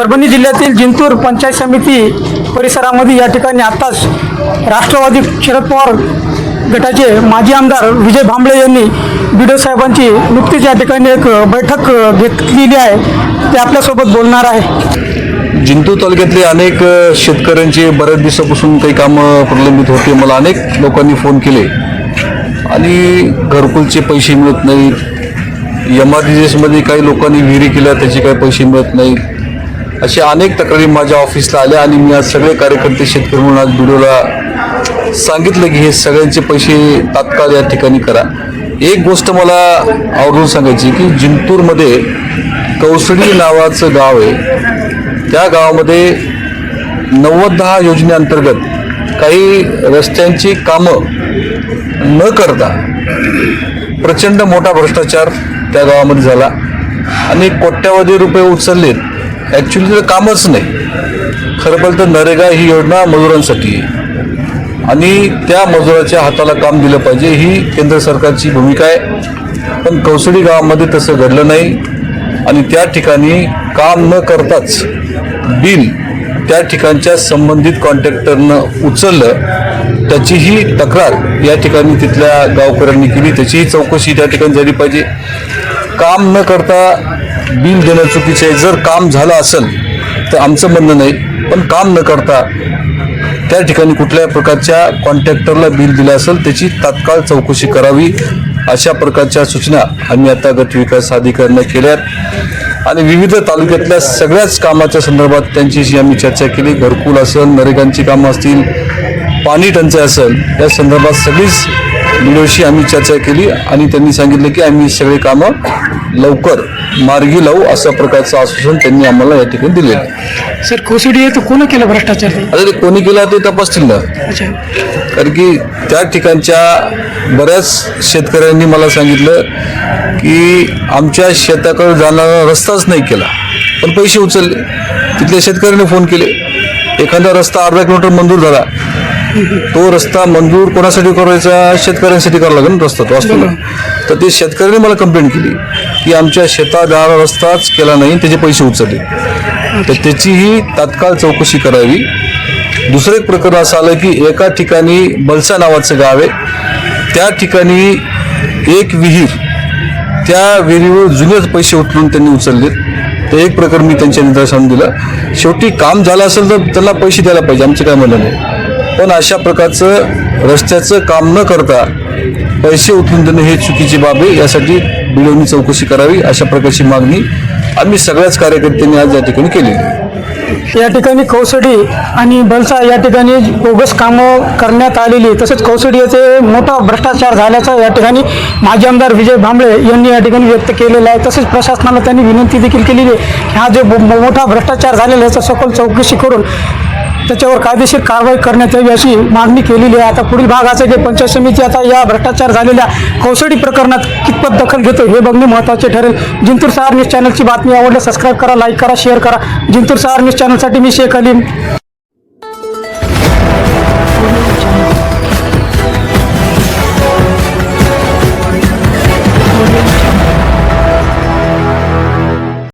परभणी जिल्ह्यातील जिंतूर पंचायत समिती परिसरामध्ये या ठिकाणी आत्ताच राष्ट्रवादी शरद पवार गटाचे माजी आमदार विजय भांबळे यांनी बी साहेबांची नुकतीच या ठिकाणी एक बैठक घेतलेली आहे. ते आपल्यासोबत बोलणार आहे. जिंतूर तालुक्यातले अनेक शेतकऱ्यांचे बऱ्याच दिवसापासून काही कामं प्रलंबित होते. मला अनेक लोकांनी फोन केले. आणि घरकुलचे पैसे मिळत नाहीत. एम आर डी एसमध्ये काही लोकांनी विहिरी केल्या त्याचे काही पैसे मिळत नाहीत. अशा अनेक तक्रारी माझ्या ऑफिसला आल्या आणि मी आज सगळे कार्यकर्ते शेतकरी म्हणून आज व्हिडिओला सांगितलं की हे सगळ्यांचे पैसे तात्काळ या ठिकाणी करा. एक गोष्ट मला आवडून सांगायची की जिंतूरमध्ये कौसडी नावाचं गाव आहे. त्या गावामध्ये नव्वद दहा योजनेअंतर्गत काही रस्त्यांची कामं न करता प्रचंड मोठा भ्रष्टाचार त्या गावामध्ये झाला. आणि कोट्यावधी रुपये उचललेत. ॲक्च्युली तर कामच नाही. खरं पाहिलं तर नरेगा ही योजना मजुरांसाठी आहे. आणि त्या मजुराच्या हाताला काम दिलं पाहिजे ही केंद्र सरकारची भूमिका आहे. पण कौसडी गावामध्ये तसं घडलं नाही. आणि त्या ठिकाणी काम न करताच बिल त्या ठिकाणच्या संबंधित कॉन्ट्रॅक्टरनं उचललं. त्याचीही तक्रार या ठिकाणी तिथल्या गावकऱ्यांनी केली. त्याचीही चौकशी त्या ठिकाणी झाली पाहिजे. काम न करता बिल देणं चुकीचं आहे. जर काम झालं असेल तर आमचं म्हणणं नाही पण काम न करता त्या ठिकाणी कुठल्याही प्रकारच्या कॉन्ट्रॅक्टरला बिल दिलं असेल त्याची तात्काळ चौकशी करावी अशा प्रकारच्या सूचना आम्ही आता गट विकास अधिकाऱ्यांना केल्यात. आणि विविध तालुक्यातल्या सगळ्याच कामाच्या संदर्भात त्यांच्याशी आम्ही चर्चा केली घरकुल असेल नरेगांची कामं असतील पाणी टंचाई असेल या संदर्भात सगळीच व्हिडिओशी आम्ही चर्चा केली आणि त्यांनी सांगितलं की आम्ही सगळे कामं लवकर मार्गी लावू अशा प्रकारचं आश्वासन त्यांनी आम्हाला या ठिकाणी दिलेलं आहे. सर कोसडी आहे तर कोण केलं भ्रष्टाचार? आता ते कोणी केला ते तपासतील ना. कारण की त्या ठिकाणच्या बऱ्याच शेतकऱ्यांनी मला सांगितलं की आमच्या शेताकडे जाणारा रस्ताच नाही केला पण पैसे उचलले. तिथल्या शेतकऱ्यांनी फोन केले. एखादा रस्ता अर्धा किलोमीटर मंजूर झाला. तो रस्ता मंजूर कोणासाठी करायचा? शेतकऱ्यांसाठी करावा लागेल रस्ता तो असतो ना तर ते शेतकऱ्यांनी मला कंप्लेंट केली की आमच्या शेतात जाणारा रस्ताच केला नाही त्याचे पैसे उचलले. तर त्याचीही तात्काळ चौकशी करावी. दुसरं एक प्रकरण असं आलं की एका ठिकाणी बलसा नावाचं गाव आहे. त्या ठिकाणी एक विहीर त्या विहिरीवर जुनेच पैसे उचलून त्यांनी उचललेत. ते एक प्रकरण मी त्यांच्या निदर्शनास दिलं. शेवटी काम झालं असेल तर त्यांना पैसे द्यायला पाहिजे आमचं काय म्हणणं नाही पण अशा प्रकारचं रस्त्याचं काम न करता पैसे उचलून देणं हे चुकीची बाब आहे. यासाठी बिडोनी चौकशी करावी अशा प्रकारची मागणी आम्ही सगळ्याच कार्यकर्त्यांनी आज या ठिकाणी केली. या ठिकाणी कौसडी आणि बलसा या ठिकाणी बोगस कामं करण्यात आलेली. तसेच कौसडी येथे मोठा भ्रष्टाचार झाल्याचा या ठिकाणी माजी आमदार विजय भांबळे यांनी या ठिकाणी व्यक्त केलेला आहे. तसेच प्रशासनाला त्यांनी विनंती देखील केलेली आहे. हा जो मोठा भ्रष्टाचार झालेला आहे याचा सखोल चौकशी करून त्याच्यावर कायदेशीर कारवाई करण्यात यावी अशी मागणी केलेली आहे. आता पुढील भागाचे की पंचायत समिती आता या भ्रष्टाचार झालेल्या कौसडी प्रकरणात कितपत दखल घेतो हे बघणे महत्त्वाचे ठरेल. जिंतूर सहार न्यूज चॅनलची बातमी आवडल्यास सबस्क्राईब करा लाईक करा शेअर करा. जिंतूर सहार न्यूज चॅनलसाठी मी शेख अलीम.